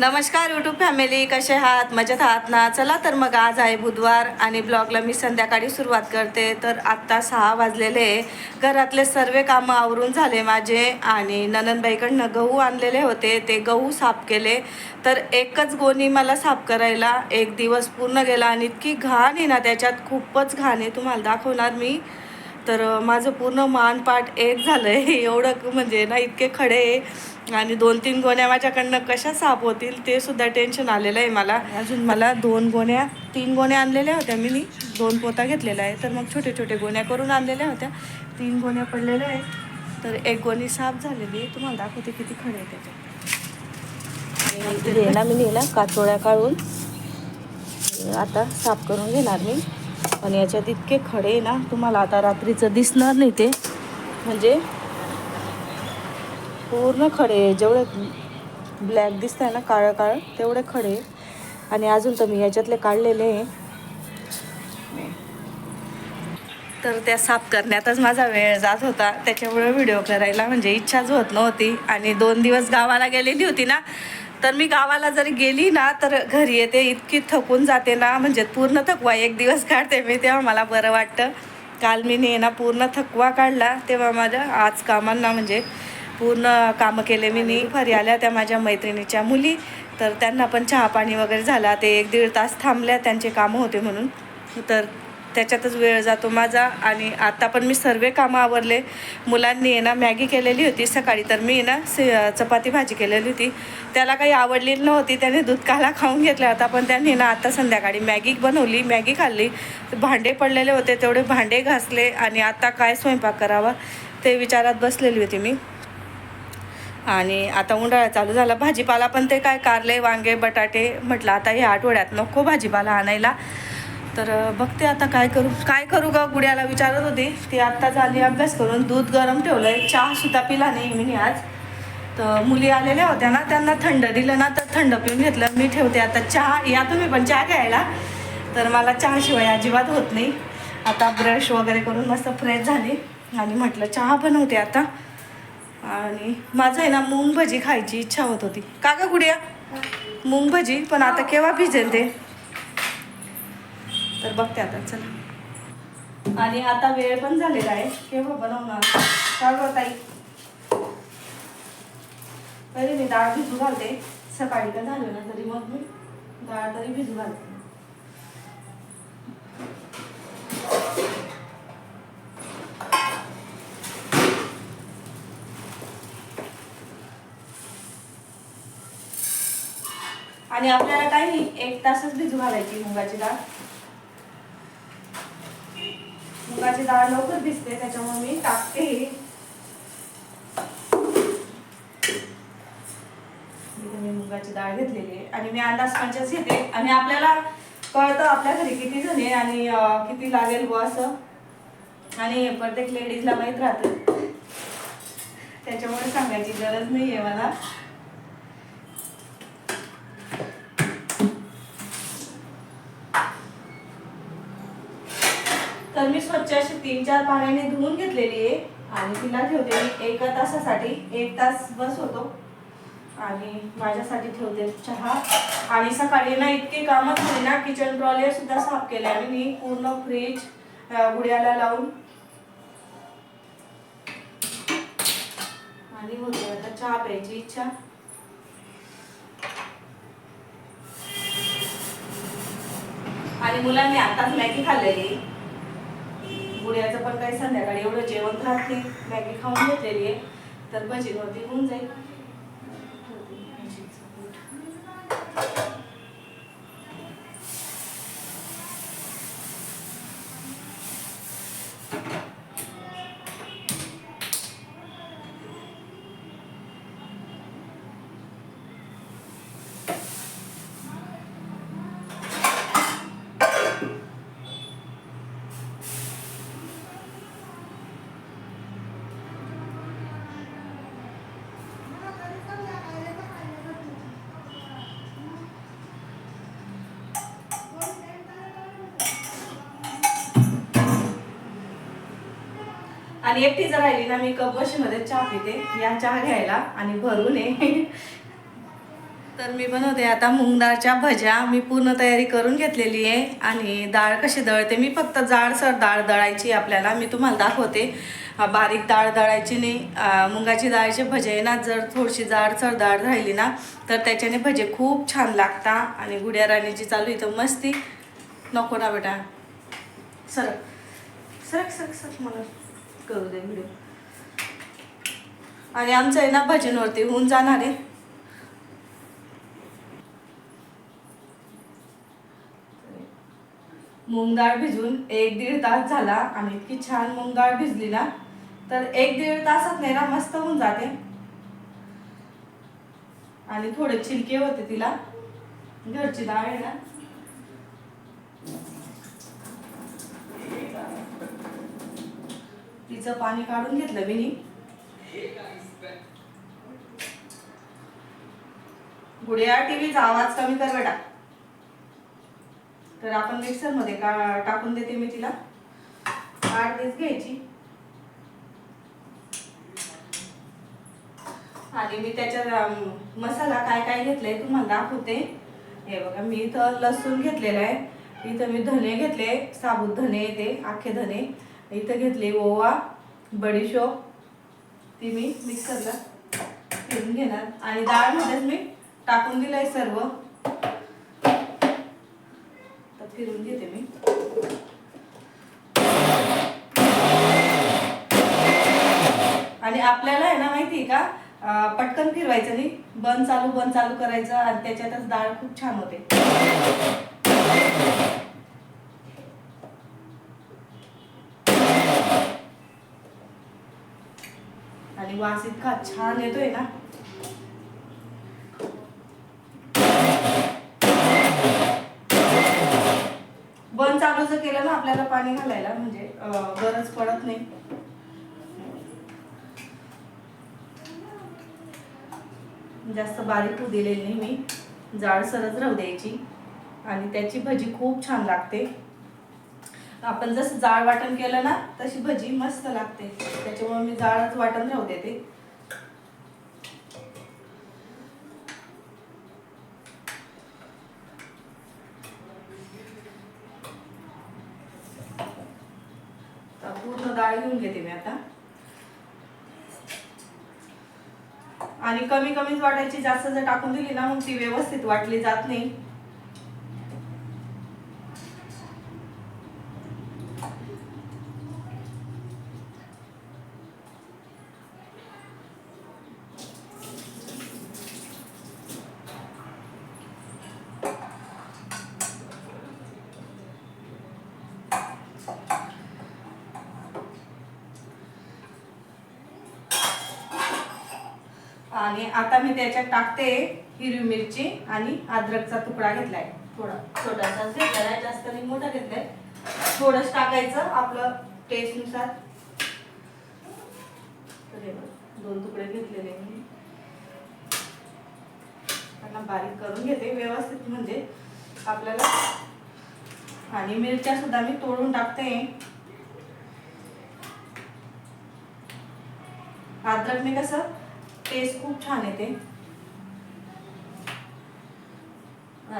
नमस्कार YouTube family कसे आहात? मजेत आहात ना? चला तर मग आज आहे बुधवार आणि ब्लॉगला मी संध्याकाळी सुरुवात करते. तर आत्ता सहा वाजलेले आहे. घरातले सर्व कामं आवरून झाले माझे आणि ननंदबाईकडनं गहू आणलेले होते. ते गहू साफ केले. तर एकच गोणी मला साफ करायला एक दिवस पूर्ण गेला आणि इतकी घाण आहे ना त्याच्यात. खूपच घाण आहे. तुम्हाला दाखवणार मी. तर माझं पूर्ण मानपाट एक झालं आहे एवढं म्हणजे ना इतके खडे आणि दोन तीन गोण्या माझ्याकडनं कशा साफ होतील ते सुद्धा टेन्शन आलेलं आहे मला. अजून मला दोन गोण्या तीन गोण्या आणलेल्या होत्या मी नी दोन पोता घेतलेला आहे. तर मग छोटे छोटे गोण्या करून आणलेल्या होत्या. तीन गोण्या पडलेल्या आहे तर एक गोणी साफ झालेली आहे. तुम्हाला दाखवते किती खडे आहे त्याच्यात. आणि ना मी नेला काचोळ्या काढून. आता साफ करून घेणार मी. आणि याच्यात इतके खडे आहे ना तुम्हाला आता रात्रीचं दिसणार नाही ते. म्हणजे पूर्ण खडे जेवढे ब्लॅक दिसत आहे ना काळं काळं तेवढे खडे आणि अजून तर मी याच्यातले काढलेले आहे. तर त्या साफ करण्यातच माझा वेळ जात होता. त्याच्यामुळे व्हिडिओ करायला म्हणजे इच्छाच होत नव्हती. आणि दोन दिवस गावाला गेलेली होती ना तर मी गावाला जरी गेली ना तर घरी येते इतकी थकून जाते ना. म्हणजे पूर्ण थकवा एक दिवस काढते मी तेव्हा. मला बरं वाटतं. काल मी ना पूर्ण थकवा काढला तेव्हा माझ्या आज कामांना म्हणजे पूर्ण कामं केले मी. नी घरी आल्या त्या माझ्या मैत्रिणीच्या मुली. तर त्यांना पण चहा पाणी वगैरे झाला. ते एक दीड तास थांबल्या. त्यांचे कामं होते म्हणून. तर त्याच्यातच वेळ जातो माझा. आणि आत्ता पण मी सर्व कामं आवरले. मुलांनी आहे ना मॅगी केलेली होती सकाळी. तर मी ना से चपाती भाजी केलेली होती. त्याला काही आवडली नव्हती. त्याने दूध काला खाऊन घेतला होता. पण त्यांनी ना आता संध्याकाळी मॅगी बनवली. मॅगी खाल्ली. भांडे पडलेले होते. तेवढे भांडे घासले. आणि आत्ता काय स्वयंपाक करावा? ते विचारात बसलेली होती मी. आणि आता उन्हाळा चालू झाला. भाजीपाला पण ते काय कारले वांगे बटाटे म्हटलं आता या आठवड्यात नको भाजीपाला आणायला. तर बघते आता काय करू. काय करू का गुड्याला विचारत होती. ती आत्ता झाली अभ्यास करून दूध गरम ठेवलंय चहा सुद्धा पिला नाही मी आज. तर मुली आलेल्या होत्या ना त्यांना थंड दिलं ना तर थंड पिऊन घेतलं. मी ठेवते आता चहा या तुम्ही पण चहा घ्यायला. तर मला चहाशिवाय अजिबात होत नाही. आता ब्रश वगैरे करून मस्त फ्रेश झाली. आणि म्हटलं चहा बनवते आता. आणि माझं आहे ना मूंग भजी खायची इच्छा होत होती. का ग गुडिया? मूंग भजी पण आता केव्हा भिजेल ते? तर बघते आता चला. आणि आता वेळ पण झालेला आहे केव्हा बनवणार? काय गं ताई? तरी मी डाळ भिजू घालते. सकाळी का झालं ना तरी मग मी डाळ तरी भिजू घालते. आणि आपल्याला काही नाही एक तासच भिजू घालायची मुगाची डाळ. मुगाची डाळ लवकर भिजते त्याच्यामुळे मी टाकते. मी मुगाची डाळ घेतलेली आहे. आणि मी अंदाज पंचाच घेते. आणि आपल्याला कळतं आपल्या घरी किती जण आहे आणि किती लागेल व असं. आणि प्रत्येक लेडीजला माहीत राहतं. त्याच्यामुळे सांगायची गरज नाही आहे मला तर मी स्वच्छ अशी तीन चार पाण्याने धुवून घेतलेली आहे आणि तिला ठेवते मी एका तासासाठी. एक तास बस होतो. आणि माझ्यासाठी ठेवते चहा. आणि सकाळी ना इतके कामं झाली ना किचन ट्रॉली सुद्धा साफ केले आणि मी पूर्ण फ्रीज गुड्याला लावून. आणि होते आता चहा प्यायची इच्छा. आणि मुलांनी आताच मॅगी खाल्लेली. गुड्याचं पण काही संध्याकाळी एवढं जेवण खात नाही मॅगी खाऊन घेतलेली आहे. तर भजीवरती होऊन जाईल. आणि एकटी जर राहिली ना मी कपमध्ये चहा पिते या चहा घ्यायला आणि भरून ये. तर मी बनवते आता मूग डाळच्या भज्या. मी पूर्ण तयारी करून घेतलेली आहे. आणि डाळ कशी दळते मी फक्त जाडसर डाळ दळायची आपल्याला. मी तुम्हाला दाखवते. बारीक डाळ दळायची नाही. मुगाची डाळीचे भजे आहे ना जर थोडीशी जाडसर डाळ राहिली ना तर त्याच्याने भजे खूप छान लागतात आणि गुड्या राणीची चालू इथं मस्ती. नको ना बेटा. सरक सरक सरक सरक मला. करू दे व्हिडिओ आणि आमचं आहे ना भजनवरती होऊन जाणार आहे. मूग डाळ भिजून एक दीड तास झाला आणि इतकी छान मूग डाळ भिजली ना तर एक दीड तासात नाही ना मस्त होऊन जाते. आणि थोडे चिलके होते तिला. घरची डाळ आहे ना. तिचं पाणी काढून घेतलं मी नी. गुडिया टीव्हीचा आवाज कमी कर बेटा. तर आपण मिक्सरमध्ये का टाकून देते मी तिला. आठ दिस घ्यायची. आणि मी त्याच्यात मसाला काय काय घेतलाय तुम्हाला दाखवते. हे बघा मी इथं लसूण घेतलेलं आहे. इथं मी धने घेतले साबूत धने ते आखे धने. इथं घेतले ओवा बडीशोप ती मी मिक्सरला फिरून घेणार. आणि डाळमध्येच मी टाकून दिलंय सर्व. तर फिरून घेते मी. आणि आपल्याला आहे ना माहिती आहे का पटकन फिरवायचं नाही. बंद चालू बंद चालू करायचं आणि त्याच्यातच डाळ खूप छान होते. आणि वास इतका छान येतोय ना? बंद चालू जर केलं ना आपल्याला पाणी घालायला म्हणजे गरज पडत नाही. जास्त बारीक होऊ दिलेली नाही मी. जाडसरच राहू द्यायची. आणि त्याची भजी खूप छान लागते. आपण जसं जाळ वाटण केलं ना तशी भजी मस्त लागते. त्याच्यामुळे मी जाळच वाटण राहू देते. पूर्ण डाळ घेऊन घेते मी आता. आणि कमी कमीच वाटायची जास्त जर टाकून दिली ना मग ती व्यवस्थित वाटली जात नाही. आणि आता मी त्याच्यात टाकते हिरवी मिरची आणि अद्रकचा तुकडा घेतलाय. थोडा छोटासाच घेतलाय जास्त नाही मोठा घेतलाय. थोडंच टाकायचं आपलं टेस्टनुसार दोन तुकडे घेतलेले मी. त्यांना बारीक करून घेते व्यवस्थित म्हणजे आपल्याला. आणि मिरच्या सुद्धा मी तोडून टाकते. अद्रक मी कसं टेस्ट खूप छान येते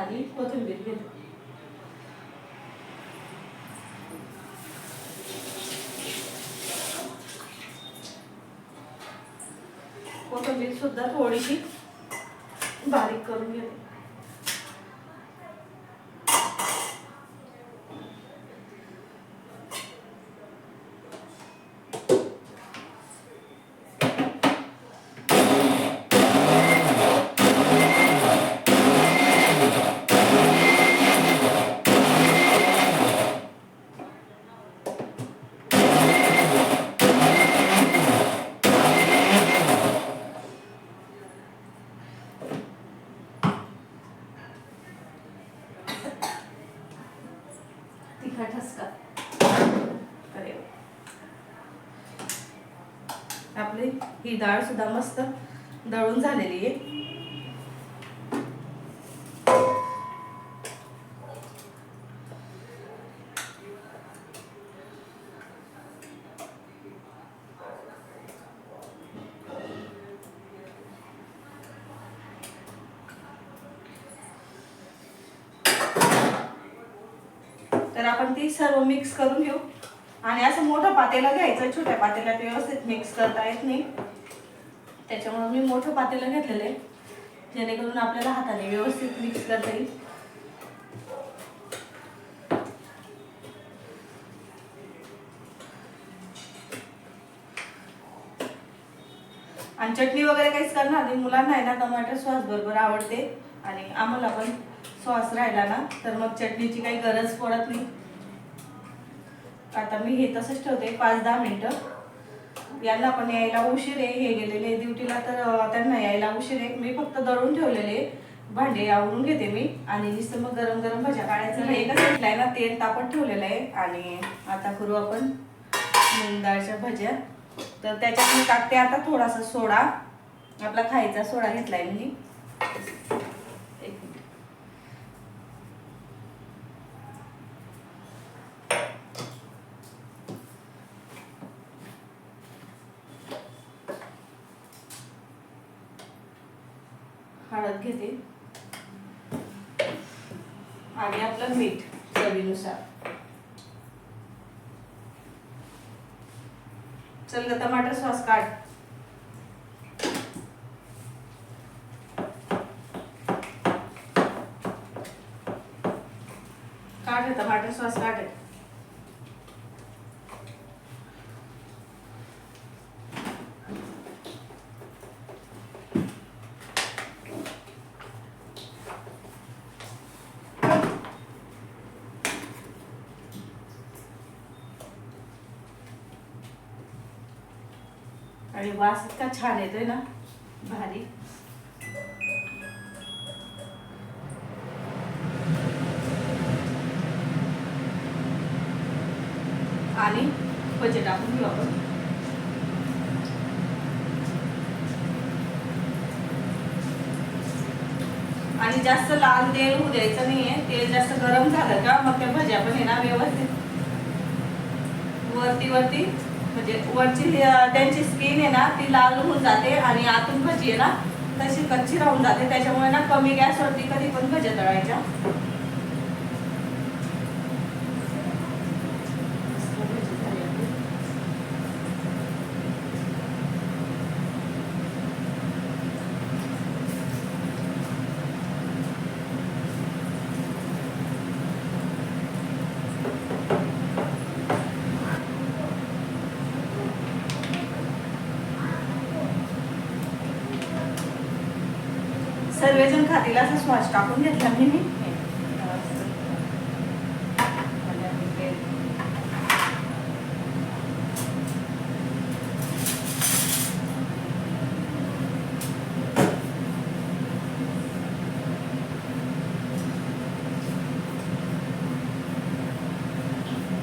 आणि कोथिंबीर घेतो कोथिंबीर सुद्धा थोडीशी बारीक करून घेते. तिखट ठसका अरे आपली ही डाळ सुद्धा मस्त दळून झालेली आहे तर आपण ती सर्व मिक्स करून घेऊ. आणि असं मोठं पातेलं घ्यायचं छोट्या पातेल्यात व्यवस्थित मिक्स करता येत नाही. त्याच्यामुळे मी मोठं पातेलं घेतलेलं आहे. जेणेकरून आपल्याला हाताने व्यवस्थित मिक्स करता येईल. आणि चटणी वगैरे काहीच करणार नाही. मुलांना आहे ना टमाटर सॉस बरोबर आवडते. आणि आम्हाला पण सॉस राहिला ना तर मग चटणीची काही गरज पडत नाही. आता मी हे तसंच ठेवते पाच दहा मिनटं. यांना पण यायला उशीर आहे हे गेलेले ड्युटीला तर त्यांना यायला उशीर आहे. मी फक्त दळून ठेवलेले भांडे आवरून घेते मी. आणि नुसतं मग गरम गरम भाज्या काढायचं नाही एकच घेतलाय ना तेल तापत ठेवलेलं आहे. आणि आता करू आपण मूग डाळच्या भज्या. तर त्याच्यात मी टाकते आता थोडासा सोडा. आपला खायचा सोडा घेतलाय मी. हळद घेते. आणि आपलं मीठ चवीनुसार. चल ग टमाटर सॉस काढ. काढ टमाटर सॉस काढ. आणि वास इतका छान येतोय ना भारी. आणि भजे टाकून घेऊ आपण. आणि जास्त लाल तेल होऊ द्यायचं नाहीये तेल जास्त गरम झालं का मग त्या भज्या पण आहे ना व्यवस्थित. वरती वरती. म्हणजे वरची त्यांची स्किन आहे ना ती लाल होऊन जाते आणि आतून भजी आहे ना तशी कच्ची राहून जाते. त्याच्यामुळे ना कमी गॅसवरती कधी पण भज्या तळायच्या मस्त भजी झाली आपली. सर्वजण खातील असं श्वास टाकून घेतला. मी मी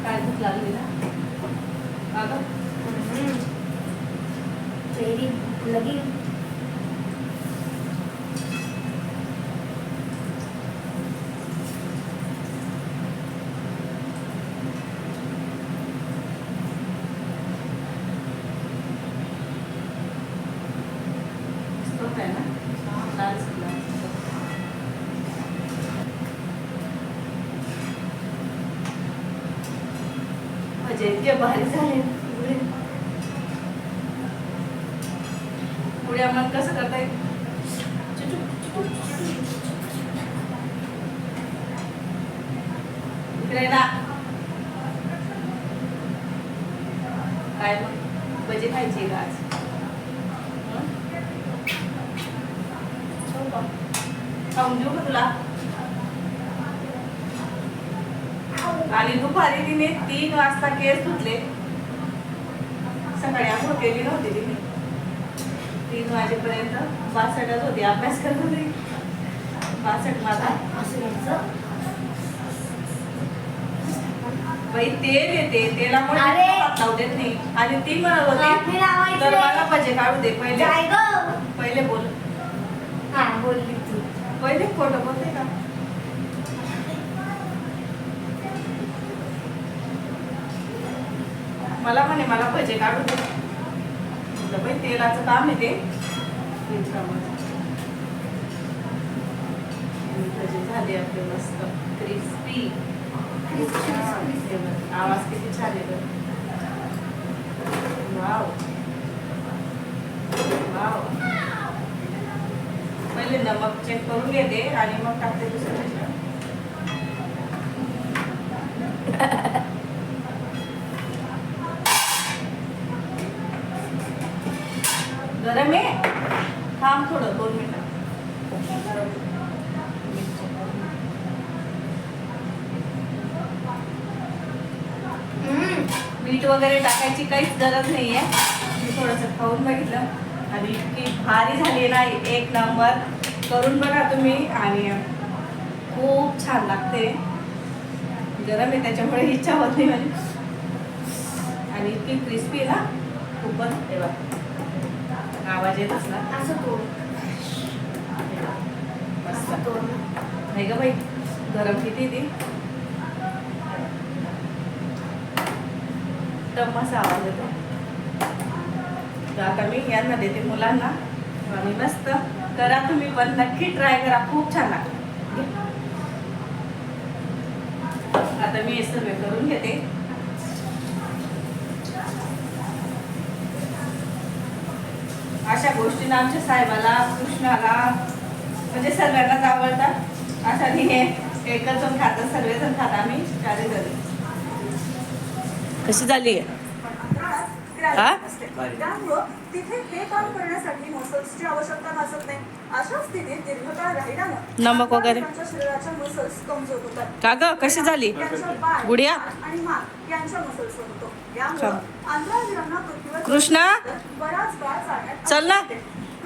काय भूक लागली ना अगं तेरी लगी मस्त आहे ना लाल सुकला. म्हणजे इतके भारी झाले. पुढे पुढे आपण कसं करता येईल? इकडे ना. काय मग? भजी खायची का आज हं? खाऊ का? खाऊन देऊ का तुला आणि दुपारी तिने तीन वाजता केस धुतले. सकाळी आंघोळ केली नव्हती तिने. तीन वाजेपर्यंत बासष्टच होती अभ्यास करत होती. बासष्ट माझा बाई तेल येते अरे! हात लावू देत नाही. आणि ती म्हणत हात. तर मला भजे काढू दे पहिले पहिले बोल. हा बोलली तू. पहिले खोटं बोलते का? मला म्हणे मला भजे काढू दे. म्हटलं बाई तेलाचं काम आहे ते. भजे झाले आपले मस्त क्रिस्पी आवाज किती छान येतो वाव. वाव. पहिले नमक चेक करून घेते आणि मग टाकते दुसरं गरम आहे? थांब थोडं दोन मिनिटं. मीठ वगैरे टाकायची काहीच गरज नाही आहे मी थोडंसं खाऊन बघितलं. आणि इतकी भारी झाली ना एक नंबर. करून बघा तुम्ही. आणि खूप छान लागते. गरम आहे त्याच्यामुळे इच्छा होत नाही माझी आणि इतकी क्रिस्पी ना खूपच. हे आवाज येत असला? असं नाही ग बाई गरम किती ती? टम्माच आवाज येतो. तर आता मी यांना देते मुलांना. आणि मस्त करा तुम्ही पण नक्की ट्राय करा. खूप छान लागतं. आता मी हे सर्व करून घेते. अशा गोष्टींना आमच्या साहेबाला कृष्णाला म्हणजे सर्वांनाच आवडतात. अशा हे एकच जण खातात सर्वजण खातात आम्ही चारी कशी झाली? आहे त्यामुळं तिथे हे काम करण्यासाठी मसल्सची आवश्यकता भासत नाही. अशा स्थितीत दीर्घकाळ राहिल्यानं नमक वगैरे? त्यांच्या शरीराच्या मसल्स कमजोर होतात. का ग? कशी झाली? गुडिया? कृष्णा? चल ना.